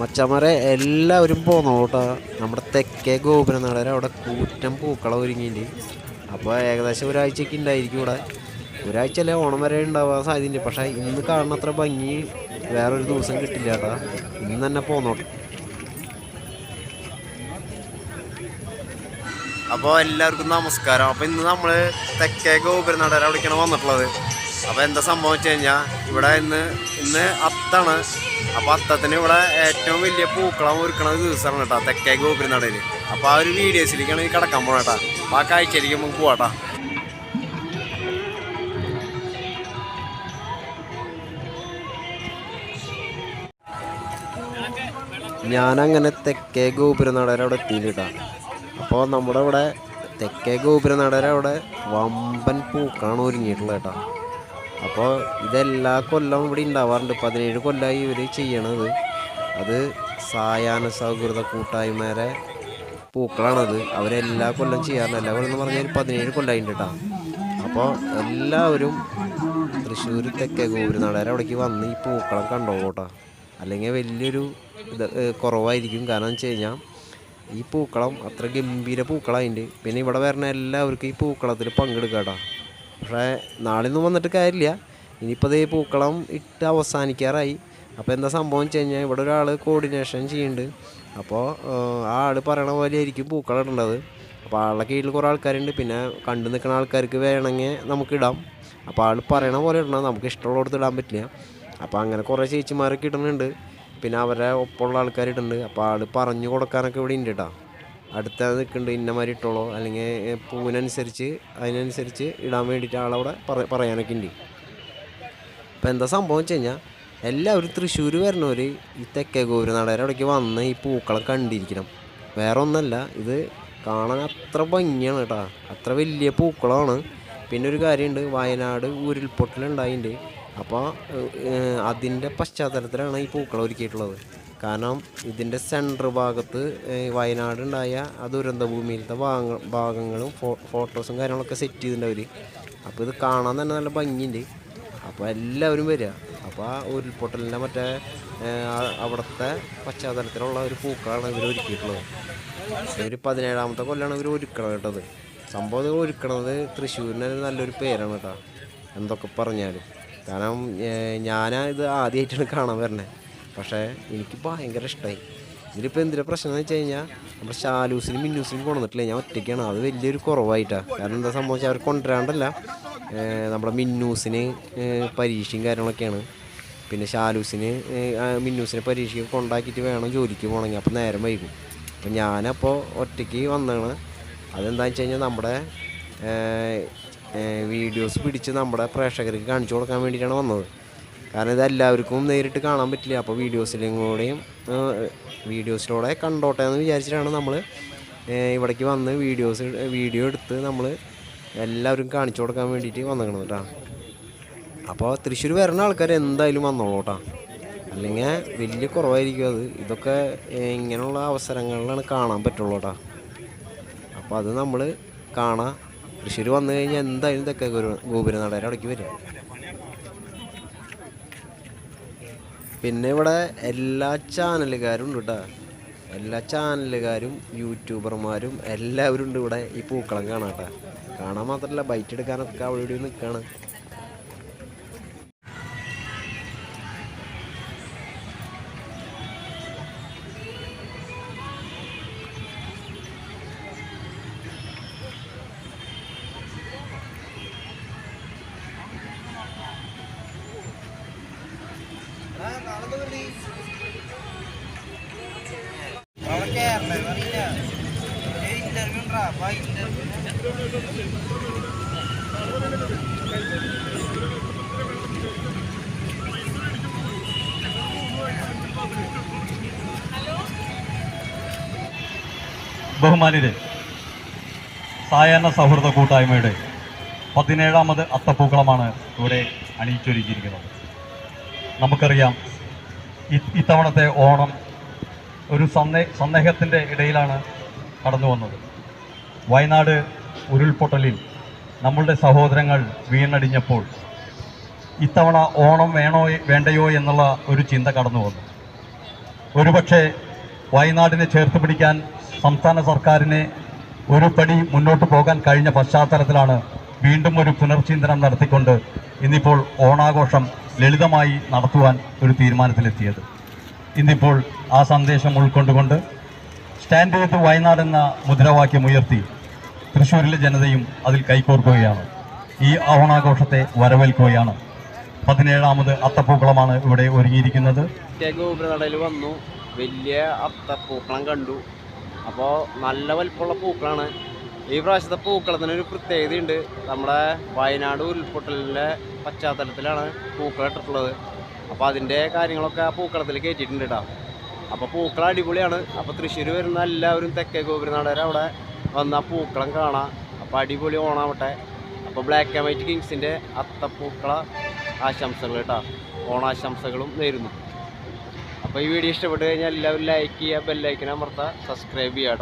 മച്ചന്മാരെ എല്ലാവരും പോന്നോട്ടാ നമ്മുടെ തെക്കേ ഗോപുരം നടര അവിടെ കൂറ്റം പൂക്കള ഒരുങ്ങിയിട്ട് അപ്പോൾ ഏകദേശം ഒരാഴ്ചയ്ക്ക് ഉണ്ടായിരിക്കും ഇവിടെ. ഒരാഴ്ച അല്ലേ ഓണം വരെ ഉണ്ടാവാൻ സാധ്യതയുണ്ട്. പക്ഷേ ഇന്ന് കാണുന്ന അത്ര ഭംഗി വേറൊരു ദിവസം കിട്ടില്ല കേട്ടാ. ഇന്ന് തന്നെ പോന്നോട്ടെ അപ്പോൾ എല്ലാവർക്കും നമസ്കാരം. അപ്പോൾ ഇന്ന് നമ്മൾ തെക്കേ ഗോപുരം നടര അവിടേക്കാണ് വന്നിട്ടുള്ളത്. അപ്പോൾ എന്താ സംഭവം കഴിഞ്ഞാൽ ഇവിടെ ഇന്ന് ഇന്ന് അത്താണ്. അപ്പോൾ അത്തത്തിന് ഇവിടെ ഏറ്റവും വലിയ പൂക്കളം ഒരുക്കണ ദിവസമാണ് കേട്ടോ തെക്കേ ഗോപുരനടയിൽ അപ്പോൾ ആ ഒരു വീഡിയോസിലേക്കാണ് ഈ കിടക്കാൻ പോകണം കേട്ടോ. അപ്പോൾ ആ കാഴ്ചയിലേക്ക് നമുക്ക് പോവാട്ടാ ഞാനങ്ങനെ തെക്കേ ഗോപുരം നടര അവിടെ എത്തിയിട്ടാ അപ്പോൾ നമ്മുടെ ഇവിടെ തെക്കേ ഗോപുരം നടര അവിടെ വമ്പൻ പൂക്കളാണ് ഒരുങ്ങിയിട്ടുള്ളത് കേട്ടോ. അപ്പോൾ ഇതെല്ലാ കൊല്ലം ഇവിടെ ഉണ്ടാവാറുണ്ട് പതിനേഴ് കൊല്ലമായി ഇവർ ചെയ്യണത്. അത് സായാഹ്ന സൗഹൃദ കൂട്ടായ്മയുടെ പൂക്കളാണത്. അവരെല്ലാ കൊല്ലം ചെയ്യാറുണ്ട്. എല്ലാ കൊല്ലം എന്ന് പറഞ്ഞാൽ പതിനേഴ് കൊല്ലമായി കേട്ടോ അപ്പോൾ എല്ലാവരും തൃശ്ശൂർ തെക്കേ ഗോപുരനാടകർ അവിടേക്ക് വന്ന് ഈ പൂക്കളം കണ്ടോളൂട്ടോ അല്ലെങ്കിൽ വലിയൊരു ഇത് കുറവായിരിക്കും. കാരണം വെച്ച് കഴിഞ്ഞാൽ ഈ പൂക്കളം അത്ര ഗംഭീര പൂക്കളായിട്ടുണ്ട് പിന്നെ ഇവിടെ വരുന്ന എല്ലാവർക്കും ഈ പൂക്കളത്തിൽ പങ്കെടുക്കാം കേട്ടോ പക്ഷേ നാളിൽ ഒന്നും വന്നിട്ട് കാര്യമില്ല. ഇനിയിപ്പോൾ ഈ പൂക്കളം ഇട്ട് അവസാനിക്കാറായി. അപ്പോൾ എന്താ സംഭവം വെച്ച് കഴിഞ്ഞാൽ ഇവിടെ ഒരാൾ കോർഡിനേഷൻ ചെയ്യുന്നുണ്ട്. അപ്പോൾ ആ ആൾ പറയണ പോലെ ആയിരിക്കും പൂക്കളം ഇടേണ്ടത്. അപ്പോൾ ആളുടെ കീഴിൽ കുറേ ആൾക്കാരുണ്ട്. പിന്നെ കണ്ടു നിൽക്കുന്ന ആൾക്കാർക്ക് വേണമെങ്കിൽ നമുക്ക് ഇടാം. അപ്പോൾ ആൾ പറയണ പോലെ ഇടണം. നമുക്ക് ഇഷ്ടമുള്ളടത്ത് ഇടാൻ പറ്റില്ല. അപ്പോൾ അങ്ങനെ കുറേ ചേച്ചിമാരൊക്കെ ഇടുന്നുണ്ട്. പിന്നെ അവരെ ഒപ്പമുള്ള ആൾക്കാർ അപ്പോൾ ആൾ പറഞ്ഞു കൊടുക്കാനൊക്കെ ഇവിടെ ഉണ്ട് കേട്ടോ. അടുത്ത നിൽക്കുന്നുണ്ട് ഇന്ന മാതിരി ഇട്ടോളോ. അല്ലെങ്കിൽ പൂവിനനുസരിച്ച് അതിനനുസരിച്ച് ഇടാൻ വേണ്ടിയിട്ട് ആളവിടെ പറ പറയാനൊക്കെ ഉണ്ട്. അപ്പോൾ എന്താ സംഭവം വെച്ച് കഴിഞ്ഞാൽ എല്ലാവരും തൃശ്ശൂർ വരണവർ ഈ തെക്കേ ഗോപുര നടയുടെ അവിടേക്ക് വന്ന് ഈ പൂക്കളെ കണ്ടിരിക്കണം. വേറെ ഒന്നല്ല ഇത് കാണാൻ അത്ര ഭംഗിയാണ് കേട്ടോ. അത്ര വലിയ പൂക്കളാണ്. പിന്നെ ഒരു കാര്യമുണ്ട് വയനാട് ഉരുൾപൊട്ടലുണ്ടായിട്ടുണ്ട് അപ്പോൾ അതിന്റെ പശ്ചാത്തലത്തിലാണ് ഈ പൂക്കളം ഒരുക്കിയിട്ടുള്ളത് കാരണം ഇതിന്റെ സെന്റർ ഭാഗത്ത് വയനാടുണ്ടായ ആ ദുരന്ത ഭൂമിയിലത്തെ ഭാഗ ഭാഗങ്ങളും ഫോ ഫോട്ടോസും കാര്യങ്ങളൊക്കെ സെറ്റ് ചെയ്തിട്ടുണ്ട് അപ്പോൾ ഇത് കാണാൻ തന്നെ നല്ല ഭംഗിയുണ്ട്. അപ്പോൾ എല്ലാവരും വരിക അപ്പോൾ ആ ഉരുൾപൊട്ടലിന്റെ മറ്റേ അവിടുത്തെ പശ്ചാത്തലത്തിലുള്ള ഒരു പൂക്കളാണ് ഇവർ ഒരുക്കിയിട്ടുള്ളത്. ഒരു പതിനേഴാമത്തെ കൊല്ലമാണ് ഇവർ ഒരുക്കണം കേട്ടത് സംഭവം ഒരുക്കണത് തൃശ്ശൂരിന് നല്ലൊരു പേരാണ് കേട്ടോ. എന്തൊക്കെ പറഞ്ഞാലും. കാരണം ഞാൻ ഇത് ആദ്യമായിട്ടാണ് കാണാൻ വരണേ. പക്ഷേ എനിക്ക് ഭയങ്കര ഇഷ്ടമായി ഇതിലിപ്പോൾ എന്തിനാ പ്രശ്നം എന്ന് വെച്ച് കഴിഞ്ഞാൽ നമ്മുടെ ഷാലൂസിനും മിന്നൂസിനും കൊണ്ടുവന്നിട്ടില്ല ഞാൻ ഒറ്റയ്ക്കാണ്. അത് വലിയൊരു കുറവായിട്ടാണ് കാരണം എന്താ സംഭവിച്ചാൽ അവർ കൊണ്ടുവരാണ്ടല്ല. നമ്മുടെ മിന്നൂസിന് പരീക്ഷയും കാര്യങ്ങളൊക്കെയാണ്. പിന്നെ ഷാലൂസിന് മിന്നൂസിനെ പരീക്ഷയ്ക്ക് കൊണ്ടാക്കിയിട്ട് വേണം ജോലിക്ക് പോകണമെങ്കിൽ. അപ്പോൾ നേരം വൈകും. അപ്പോൾ ഞാനപ്പോൾ ഒറ്റയ്ക്ക് വന്നതാണ് അതെന്താണെന്ന് വെച്ച് കഴിഞ്ഞാൽ നമ്മുടെ വീഡിയോസ് പിടിച്ച് നമ്മുടെ പ്രേക്ഷകർക്ക് കാണിച്ചു കൊടുക്കാൻ വേണ്ടിയിട്ടാണ് വന്നത്. കാരണം ഇത് എല്ലാവർക്കും നേരിട്ട് കാണാൻ പറ്റില്ല. അപ്പോൾ വീഡിയോസിലും കൂടെയും വീഡിയോസിലൂടെ കണ്ടോട്ടെ എന്ന് വിചാരിച്ചിട്ടാണ് നമ്മൾ ഇവിടേക്ക് വന്ന് വീഡിയോസ് വീഡിയോ എടുത്ത് നമ്മൾ എല്ലാവരും കാണിച്ചു കൊടുക്കാൻ വേണ്ടിയിട്ട് വന്നേക്കണത് കേട്ടോ. അപ്പോൾ തൃശ്ശൂർ വരുന്ന ആൾക്കാർ എന്തായാലും വന്നോളൂ കേട്ടോ. അല്ലെങ്കിൽ വലിയ കുറവായിരിക്കും അത്. ഇതൊക്കെ ഇങ്ങനെയുള്ള അവസരങ്ങളിലാണ് കാണാൻ പറ്റുള്ളൂ കേട്ടോ. അപ്പോൾ അത് നമ്മൾ കാണാം. തൃശ്ശൂർ വന്നു കഴിഞ്ഞാൽ എന്തായാലും ഇതൊക്കെ ഗോപുരനടയുടെ അടയ്ക്ക് വരും പിന്നെ ഇവിടെ എല്ലാ ചാനലുകാരും ഉണ്ട് കേട്ടോ എല്ലാ ചാനലുകാരും യൂട്യൂബർമാരും എല്ലാവരും ഉണ്ട് ഇവിടെ ഈ പൂക്കളം കാണാം കേട്ടോ കാണാൻ മാത്രമല്ല ബൈറ്റ് എടുക്കാനൊക്കെ അവിടെ ഇവിടെ നിൽക്കുകയാണ് ബഹുമാനിതൻ സായാഹ്ന സൗഹൃദ കൂട്ടായ്മയുടെ പതിനേഴാമത് അത്തപ്പൂക്കളമാണ് ഇവിടെ അണിയിച്ചൊരുക്കിയിരിക്കുന്നത്. നമുക്കറിയാം ഇത്തവണത്തെ ഓണം ഒരു സന്ദേ സന്ദേഹത്തിന്റെ ഇടയിലാണ് കടന്നു വന്നത്. വയനാട് ഉരുൾപൊട്ടലിൽ നമ്മളുടെ സഹോദരങ്ങൾ വീണടിഞ്ഞപ്പോൾ ഇത്തവണ ഓണം വേണോ വേണ്ടയോ എന്നുള്ള ഒരു ചിന്ത കടന്നു വന്നു. ഒരുപക്ഷെ വയനാടിനെ ചേർത്ത് പിടിക്കാൻ സംസ്ഥാന സർക്കാരിനെ ഒരു പടി മുന്നോട്ട് പോകാൻ കഴിഞ്ഞ പശ്ചാത്തലത്തിലാണ് വീണ്ടും ഒരു പുനർചിന്തനം നടത്തിക്കൊണ്ട് ഇന്നിപ്പോൾ ഓണാഘോഷം ലളിതമായി നടത്തുവാൻ ഒരു തീരുമാനത്തിലെത്തിയത്. ഇന്നിപ്പോൾ ആ സന്ദേശം ഉൾക്കൊണ്ടുകൊണ്ട് സ്റ്റാൻഡ് വിത്ത് വയനാട് എന്ന മുദ്രാവാക്യം ഉയർത്തി തൃശ്ശൂരിലെ ജനതയും അതിൽ കൈകോർക്കുകയാണ്. ഈ ഓണാഘോഷത്തെ വരവേൽക്കുകയാണ്. പതിനേഴാമത് അത്തപ്പൂക്കളമാണ് ഇവിടെ ഒരുങ്ങിയിരിക്കുന്നത്. വന്നു. വലിയ അത്തപ്പൂക്കളം കണ്ടു. അപ്പോൾ നല്ല വലിപ്പമുള്ള പൂക്കളാണ്. ഈ പ്രാവശ്യത്തെ പൂക്കളത്തിന് ഒരു പ്രത്യേകതയുണ്ട്. നമ്മുടെ വയനാട് ഉരുൾപൊട്ടലിന്റെ പശ്ചാത്തലത്തിലാണ് പൂക്കളം ഇട്ടിട്ടുള്ളത്. അപ്പോൾ അതിന്റെ കാര്യങ്ങളൊക്കെ ആ പൂക്കളത്തിൽ കയറ്റിയിട്ടുണ്ട് കേട്ടോ. അപ്പോൾ പൂക്കളം അടിപൊളിയാണ്. അപ്പോൾ തൃശ്ശൂർ വരുന്ന എല്ലാവരും തെക്കേ ഗോപുരനാടർ അവിടെ വന്ന് ആ പൂക്കളം കാണാം. അപ്പോൾ അടിപൊളി ഓണാവട്ടെ. അപ്പോൾ ബ്ലാക്ക് ആൻഡ് വൈറ്റ് കിങ്സിന്റെ അത്തപ്പൂക്കള ആശംസകൾ കേട്ടോ. ഓണാശംസകളും നേരുന്നു. അപ്പോൾ ഈ വീഡിയോ ഇഷ്ടപ്പെട്ട് കഴിഞ്ഞാൽ എല്ലാവരും ലൈക്ക് ചെയ്യുക ബെല്ലൈക്കൻ അമർത്തുക സബ്സ്ക്രൈബ് ചെയ്യുക.